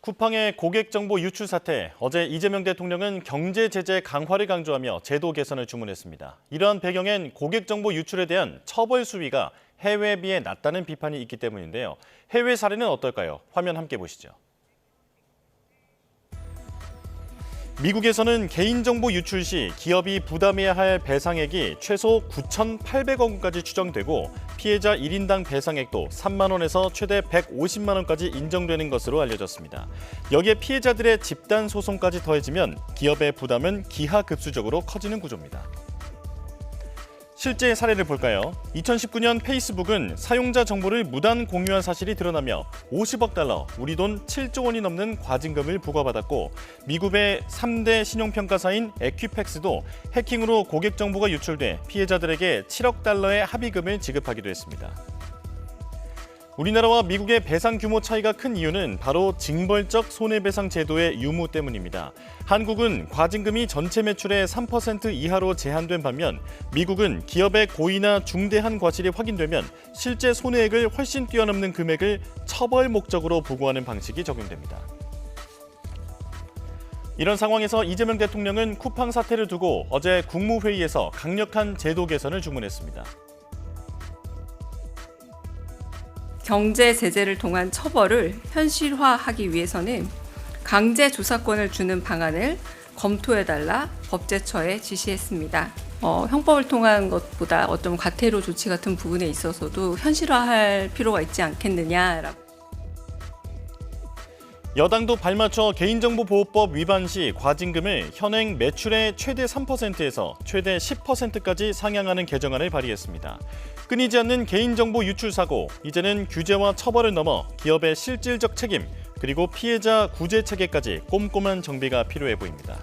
쿠팡의 고객 정보 유출 사태, 어제 이재명 대통령은 경제 제재 강화를 강조하며 제도 개선을 주문했습니다. 이러한 배경엔 고객 정보 유출에 대한 처벌 수위가 해외에 비해 낮다는 비판이 있기 때문인데요. 해외 사례는 어떨까요? 화면 함께 보시죠. 미국에서는 개인정보 유출 시 기업이 부담해야 할 배상액이 최소 9,800억 원까지 추정되고 피해자 1인당 배상액도 3만 원에서 최대 150만 원까지 인정되는 것으로 알려졌습니다. 여기에 피해자들의 집단 소송까지 더해지면 기업의 부담은 기하급수적으로 커지는 구조입니다. 실제 사례를 볼까요? 2019년 페이스북은 사용자 정보를 무단 공유한 사실이 드러나며 50억 달러, 우리 돈 7조 원이 넘는 과징금을 부과받았고 미국의 3대 신용평가사인 에퀴팩스도 해킹으로 고객 정보가 유출돼 피해자들에게 7억 달러의 합의금을 지급하기도 했습니다. 우리나라와 미국의 배상 규모 차이가 큰 이유는 바로 징벌적 손해배상 제도의 유무 때문입니다. 한국은 과징금이 전체 매출의 3% 이하로 제한된 반면 미국은 기업의 고의나 중대한 과실이 확인되면 실제 손해액을 훨씬 뛰어넘는 금액을 처벌 목적으로 부과하는 방식이 적용됩니다. 이런 상황에서 이재명 대통령은 쿠팡 사태를 두고 어제 국무회의에서 강력한 제도 개선을 주문했습니다. 경제 제재를 통한 처벌을 현실화하기 위해서는 강제 조사권을 주는 방안을 검토해달라 법제처에 지시했습니다. 어, 형법을 통한 것보다 어떤 과태료 조치 같은 부분에 있어서도 현실화할 필요가 있지 않겠느냐라고. 여당도 발맞춰 개인정보보호법 위반 시 과징금을 현행 매출의 최대 3%에서 최대 10%까지 상향하는 개정안을 발의했습니다. 끊이지 않는 개인정보 유출 사고, 이제는 규제와 처벌을 넘어 기업의 실질적 책임, 그리고 피해자 구제 체계까지 꼼꼼한 정비가 필요해 보입니다.